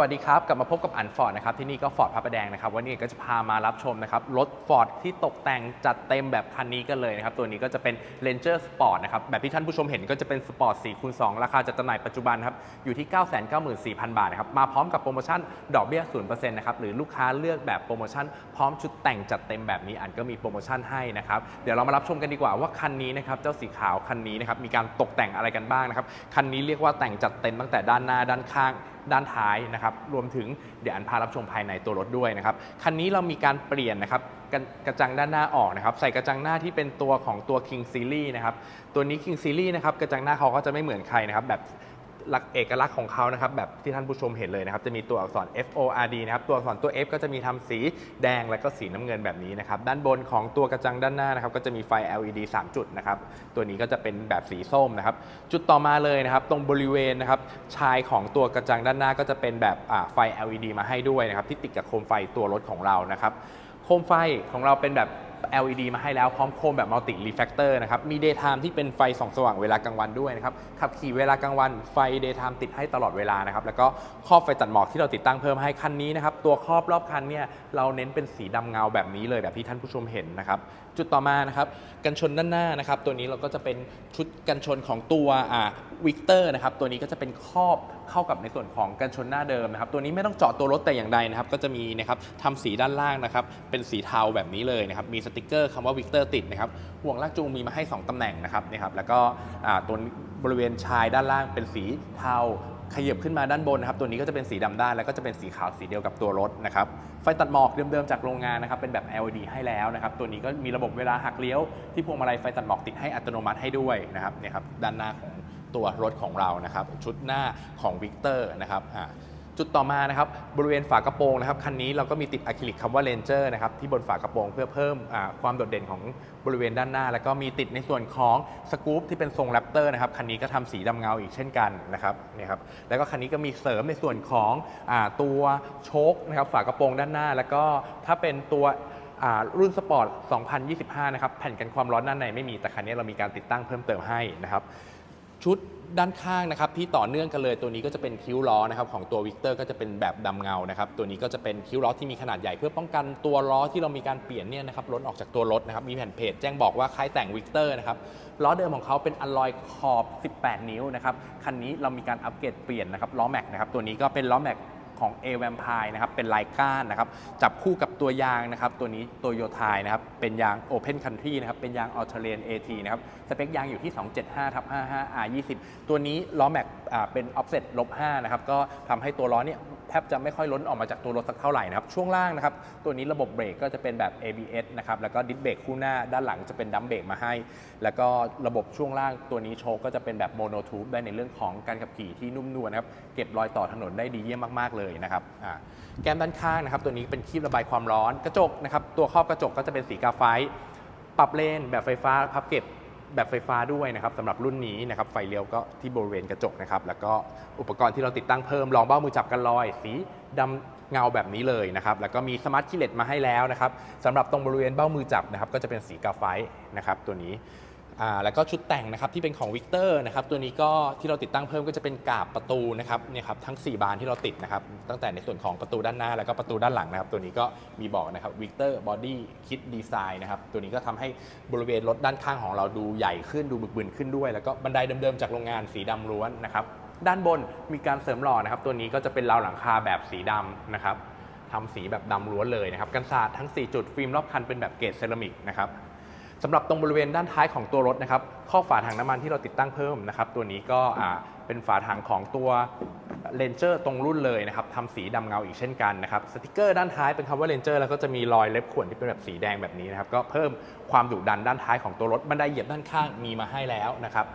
วัสดีครับ กลับมาพบกับอันฟอร์ดนะครับ ที่นี่ก็ฟอร์ดพระประแดงนะครับ วันนี้ก็จะพามารับชมนะครับ รถฟอร์ดที่ตกแต่งจัดเต็มแบบคันนี้กันเลยนะครับ ตัวนี้ก็จะเป็น Ranger Sport นะครับ แบบที่ท่านผู้ชมเห็นก็จะเป็น Sport 4คูณ2ราคาจัดจำหน่ายปัจจุบันครับ อยู่ที่ 994,000 บาทนะครับ มาพร้อมกับโปรโมชั่นดอกเบี้ย0%นะครับ หรือลูกค้าเลือกแบบโปรโมชั่นพร้อมชุดแต่งจัดเต็มแบบนี้อันก็มีโปรโมชั่นให้นะครับเดี๋ยวเรามารับชมกันดีกว่าว่าคันนี้นะครับเจ้าสีขาวคันนี้นะครับมีการตกแต่งอะไรกันบ้างนะครับคันนี้เรียกว่าแต่งจัดเต็มตั้งแต่ด้านหน้าด้านข้าง ด้านท้ายนะครับรวมถึงเดี๋ยวอันพารับชมภายในตัวรถด้วยนะครับคันนี้เรามีการเปลี่ยนนะครับกระกระจังด้านหน้าออกนะครับใส่กระจังหน้าที่เป็นตัวของตัว King Series นะครับตัวนี้ King Series นะครับกระจังหน้าเขาก็จะไม่เหมือนใครนะครับแบบ ลักเอกลักษณ์ของเขานะครับแบบที่ท่านผู้ชมเห็นเลยนะครับจะมีตัวอักษร F O R D นะครับตัวอักษรตัว F ก็จะมีทำสีแดงและก็สีน้ำเงินแบบนี้นะครับด้านบนของตัวกระจังด้านหน้านะครับก็จะมีไฟ LED 3 จุดนะครับตัวนี้ก็จะเป็นแบบสีส้มนะครับจุดต่อมาเลยนะครับตรงบริเวณนะครับชายของตัวกระจังด้านหน้าก็จะเป็นแบบไฟ LED มาให้ด้วยนะครับที่ติดกับโคมไฟตัวรถของเรานะครับโคมไฟของเราเป็นแบบ LED มาให้แล้วพร้อมโคมแบบมัลติรีแฟกเตอร์นะครับ มี Daytime ที่เป็นไฟส่องสว่างเวลากลางวันด้วยนะครับ ขับขี่เวลากลางวันไฟ Daytime ติดให้ตลอดเวลานะครับ แล้วก็ครอบไฟตัดหมอกที่เราติดตั้งเพิ่มให้คันนี้นะครับ ตัวครอบรอบคันเนี่ยเราเน้นเป็นสีดำเงาแบบนี้เลยแบบที่ท่านผู้ชมเห็นนะครับ จุดต่อมานะครับกันชนด้านหน้านะครับ ตัวนี้เราก็จะเป็นชุดกันชนของตัวอ่าวิกเตอร์นะครับ ตัวนี้ก็จะเป็นครอบเข้ากับในส่วนของกันชนหน้าเดิมนะครับ ตัวนี้ไม่ต้องเจาะตัวรถแต่อย่างใดนะครับ ก็จะมีนะครับทำสีด้านล่างนะครับ เป็นสีเทาแบบนี้เลยนะครับ มีสติกเกอร์คำว่าวิกเตอร์ติดนะครับห่วงลากจูงมีมาให้ 2 ตำแหน่งนะครับนี่ครับแล้วก็ตัวบริเวณชายด้านล่างเป็นสีเทาขยับขึ้นมาด้านบนนะครับ ตัวนี้ก็จะเป็นสีดำด้านแล้วก็จะเป็นสีขาวสีเดียวกับตัวรถนะครับ ไฟตัดหมอกเดิมๆจากโรงงานนะครับ เป็นแบบ LED ให้แล้วนะครับ ตัวนี้ก็มีระบบเวลาหักเลี้ยวที่พวงมาลัยไฟตัดหมอกติดให้อัตโนมัติให้ด้วยนะครับเนี่ยครับด้านหน้าของตัวรถของเรานะครับ ชุดหน้าของวิกเตอร์นะครับอ่า จุดต่อมานะครับบริเวณฝากระโปรงนะครับคันนี้เราก็มีติดอะคริลิกคำว่า Ranger นะครับที่บนฝากระโปรงเพื่อเพิ่มความโดดเด่นของบริเวณด้านหน้า แล้วก็มีติดในส่วนของสกู๊ปที่เป็นทรงแรปเตอร์นะครับคันนี้ก็ทำสีดำเงาอีกเช่นกันนะครับนี่ครับแล้วก็คันนี้ก็มีเสริมในส่วนของอตัวโชคนะครับฝากระโปรงด้านหน้า แล้วก็ถ้าเป็นตัวรุ่นสปอร์ต 2025 นะครับ แผ่นกันความร้อนด้านในไม่มี แต่คันนี้เรามีการติดตั้งเพิ่มเติมให้นะครับ ชุด ด้านข้างนะครับที่ต่อเนื่องกันเลยตัวนี้ก็จะเป็นคิ้วล้อนะครับของตัววิกเตอร์ก็จะเป็นแบบดำเงานะครับตัวนี้ก็จะเป็นคิ้วล้อที่มีขนาดใหญ่เพื่อป้องกันตัวล้อที่เรามีการเปลี่ยนเนี่ยนะครับล้นออกจากตัวรถนะครับมีแผ่นเพจแจ้งบอกว่าใครแต่งวิกเตอร์นะครับล้อเดิมของเขาเป็นอลลอยขอบ 18 นิ้วนะครับคันนี้เรามีการอัปเกรดเปลี่ยนนะครับล้อแม็กนะครับตัวนี้ก็เป็นล้อแม็ก ของ a v a m p i r e นะครับเป็นลายก้านนะครับจับคู่กับตัวยางนะครับตัวนี้ตัวโยทายนะครับเป็นยาง Open Country นะครับเป็นยาง a l t e r a n AT นะครับสเปคยางอยู่ที่ 275ทับ55 R 20 ตัวนี้ล้อแม็กเป็น offset ลบ5นะครับก็ทำให้ตัวล้อเนี่ย แทบจะไม่ค่อยล้นออกมาจากตัวรถสักเท่าไหร่นะครับ ช่วงล่างนะครับ ตัวนี้ระบบเบรกก็จะเป็นแบบ ABS นะครับ แล้วก็ดิสเบรกคู่หน้าด้านหลังจะเป็นดัมเบรกมาให้ แล้วก็ระบบช่วงล่างตัวนี้โชคก็จะเป็นแบบโมโนทูบได้ในเรื่องของการขับขี่ที่นุ่มนวลนะครับเก็บรอยต่อถนนได้ดีเยี่ยมมากๆเลยนะครับแก้มด้านข้างนะครับ ตัวนี้เป็นคีบระบายความร้อนกระจกนะครับตัวครอบกระจกก็จะเป็นสีกาไฟปรับเลนแบบไฟฟ้าพับเก็บ แบบไฟฟ้าด้วยนะครับสำหรับรุ่นนี้นะครับไฟเลี้ยวก็ที่บริเวณกระจกนะครับ แล้วก็อุปกรณ์ที่เราติดตั้งเพิ่มรองเบ้ามือจับกันลอย สีดำเงาแบบนี้เลยนะครับ แล้วก็มีสมาร์ทคีเลตมาให้แล้วนะครับสำหรับตรงบริเวณเบ้ามือจับนะครับ ก็จะเป็นสีกาไฟนะครับตัวนี้ อ่าแล้วก็ชุดแต่งนะครับที่เป็นของวิกเตอร์นะครับตัวนี้ก็ที่เราติดตั้งเพิ่มก็จะเป็นกาบประตูนะครับเนี่ยครับทั้ง 4 บานที่เราติดนะครับตั้งแต่ในส่วนของประตูด้านหน้า แล้วก็ประตูด้านหลังนะครับตัวนี้ก็มีบอกนะครับวิกเตอร์บอดี้คิดดีไซน์นะครับตัวนี้ก็ทำให้บริเวณรถด้านข้างของเราดูใหญ่ขึ้นดูบึกบึนขึ้นด้วย แล้วก็บันไดเดิมๆจากโรงงานสีดำล้วนนะครับด้านบนมีการเสริมหล่อนะครับตัวนี้ก็จะเป็นราวหลังคาแบบสีดำนะครับทำสีแบบดำล้วนเลยนะครับกันศาสตร์ทั้ง 4 จุดฟิล์มรอบคันเป็นแบบเกรดเซรามิกนะครับ สำหรับตรงบริเวณด้านท้ายของตัวรถนะครับข้อฝาถังน้ำมันที่เราติดตั้งเพิ่มนะครับตัวนี้ก็เป็นฝาถังของตัวเลนเจอร์ตรงรุ่นเลยนะครับทำสีดำเงาอีกเช่นกันนะครับสติกเกอร์ด้านท้ายเป็นคำว่าเลนเจอร์แล้วก็จะมีรอยเล็บข่วนที่เป็นแบบสีแดงแบบนี้นะครับก็เพิ่มความดุดันด้านท้ายของตัวรถบันไดเหยียบด้านข้างมีมาให้แล้วนะครับ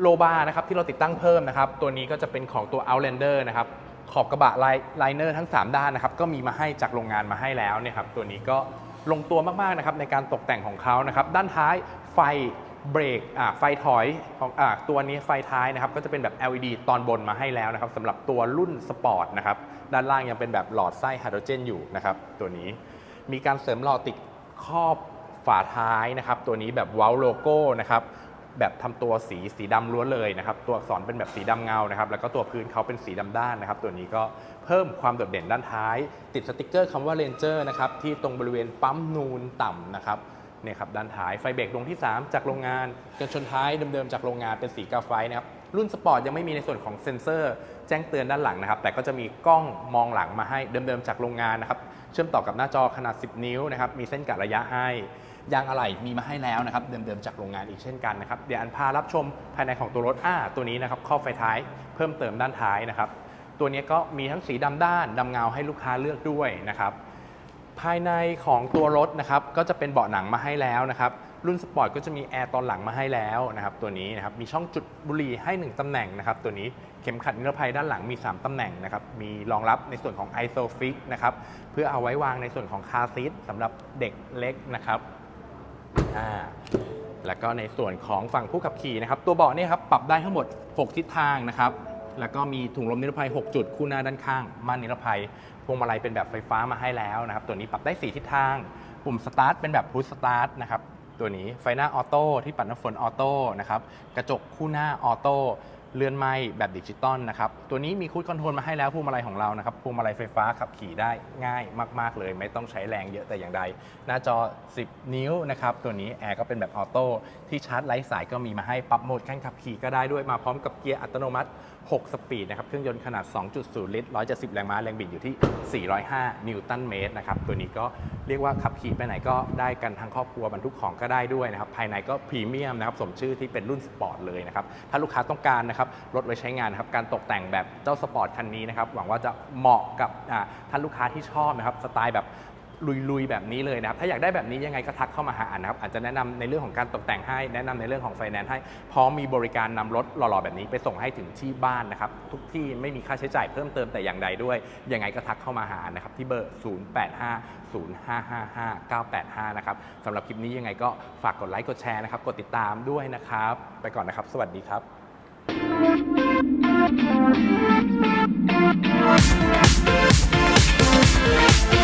โลบาร์นะครับที่เราติดตั้งเพิ่มนะครับตัวนี้ก็จะเป็นของตัว Outlander นะครับขอบกระบะไลเนอร์ทั้ง 3 ด้านนะครับก็มีมาให้จากโรงงานมาให้แล้วเนี่ยครับตัวนี้ก็ ลงตัวมากๆนะครับในการตกแต่งของเขานะครับด้านท้ายไฟเบรกอ่าไฟถอยของอ่าตัวนี้ไฟท้ายนะครับก็จะเป็นแบบ LED ตอนบนมาให้แล้วนะครับสำหรับตัวรุ่นสปอร์ตนะครับด้านล่างยังเป็นแบบหลอดไส้ไฮโดรเจนอยู่นะครับตัวนี้มีการเสริมหลอดติดครอบฝาท้ายนะครับตัวนี้แบบเว้าโลโก้นะครับ แบบทำตัวสีสีดำล้วนเลยนะครับ ตัวอักษรเป็นแบบสีดำเงานะครับ แล้วก็ตัวพื้นเขาเป็นสีดำด้านนะครับ ตัวนี้ก็เพิ่มความโดดเด่นด้านท้าย ติดสติกเกอร์คำว่า Ranger นะครับ ที่ตรงบริเวณปั๊มนูนต่ำนะครับเนี่ยครับด้านท้ายไฟเบรกดวงที่ 3 จากโรงงานกันชนท้ายเดิมๆจากโรงงานเป็นสีกาไฟนะครับรุ่นสปอร์ตยังไม่มีในส่วนของเซ็นเซอร์แจ้งเตือนด้านหลังนะครับ แต่ก็จะมีกล้องมองหลังมาให้เดิมๆจากโรงงานนะครับ เชื่อมต่อกับหน้าจอขนาด 10 นิ้วนะครับ มีเส้นกะระยะให้ ยางอะไหล่มีมาให้แล้วนะครับเดิมๆจากโรงงานอีกเช่นกันนะครับเดี๋ยวอันพารับชมภายในของตัวรถอ่าตัวนี้นะครับข้อไฟท้ายเพิ่มเติมด้านท้ายนะครับตัวนี้ก็มีทั้งสีดำด้านดำเงาให้ลูกค้าเลือกด้วยนะครับภายในของตัวรถนะครับก็จะเป็นเบาะหนังมาให้แล้วนะครับรุ่นสปอร์ตก็จะมีแอร์ตอนหลังมาให้แล้วนะครับตัวนี้นะครับมีช่องจุดบุหรี่ให้ 1ตำแหน่งนะครับตัวนี้เข็มขัดนิรภัยด้านหลังมี 3ตำแหน่งนะครับมีรองรับในส่วนของ ISOFIX นะครับเพื่อเอาไว้วางในส่วนของคาร์ซีทสำหรับเด็กเล็กนะครับ อ่าแล้วก็ในส่วนของฝั่งผู้ขับขี่นะครับ ตัวเบาะเนี่ยครับปรับได้ทั้งหมด 6 ทิศทางนะครับ แล้วก็มีถุงลมนิรภัย 6 จุดคู่หน้าด้านข้างม่านนิรภัยพวงมาลัยเป็นแบบไฟฟ้ามาให้แล้วนะครับ ตัวนี้ปรับได้ 4 ทิศทาง ปุ่มสตาร์ทเป็นแบบพุชสตาร์ทนะครับตัวนี้ไฟหน้าออโต้ที่ปัดน้ำฝนออโต้นะครับกระจกคู่หน้าออโต้ เลื่อนไม้แบบดิจิตอลนะครับ ตัวนี้มีคูดคอนโทรลมาให้แล้วพวงมาลัยของเรานะครับพวงมาลัยไฟฟ้าขับขี่ได้ง่ายมาก ๆ เลย ไม่ต้องใช้แรงเยอะแต่อย่างใด หน้าจอ 10 นิ้วนะครับ ตัวนี้แอร์ก็เป็นแบบออโต้ที่ชาร์จไร้สายก็มีมาให้ปรับโหมดการขับขี่ก็ได้ด้วยมาพร้อมกับเกียร์อัตโนมัติ 6 สปีดนะครับเครื่องยนต์ขนาด 2.0 ลิตร 170 แรงม้าแรงบิดอยู่ที่ 405 นิวตันเมตรนะครับตัวนี้ก็เรียกว่าขับขี่ไปไหนก็ได้กันทั้งครอบครัวบรรทุกของก็ได้ด้วยนะครับ ภายในก็พรีเมียมนะครับสมชื่อที่เป็นรุ่นสปอร์ตเลยนะครับ ถ้าลูกค้าต้องการนะครับรถไว้ใช้งานนะครับ การตกแต่งแบบเจ้าสปอร์ตคันนี้นะครับ หวังว่าจะเหมาะกับท่านลูกค้าที่ชอบนะครับ สไตล์แบบ ลุยๆ แบบนี้เลยนะครับ ถ้าอยากได้แบบนี้ยังไงก็ทักเข้ามาหาอันนะครับ อาจจะแนะนำในเรื่องของการตกแต่งให้ แนะนำในเรื่องของไฟแนนซ์ให้ พร้อมมีบริการนำรถหล่อๆ แบบนี้ไปส่งให้ถึงที่บ้านนะครับ ทุกที่ไม่มีค่าใช้จ่ายเพิ่มเติมแต่อย่างใดด้วย ยังไงก็ทักเข้ามาหาอันนะครับ ที่เบอร์ 0850555985 นะครับสำหรับคลิปนี้ยังไงก็ฝากกดไลค์ กดแชร์นะครับ กดติดตามด้วยนะครับ ไปก่อนนะครับ สวัสดีครับ Thank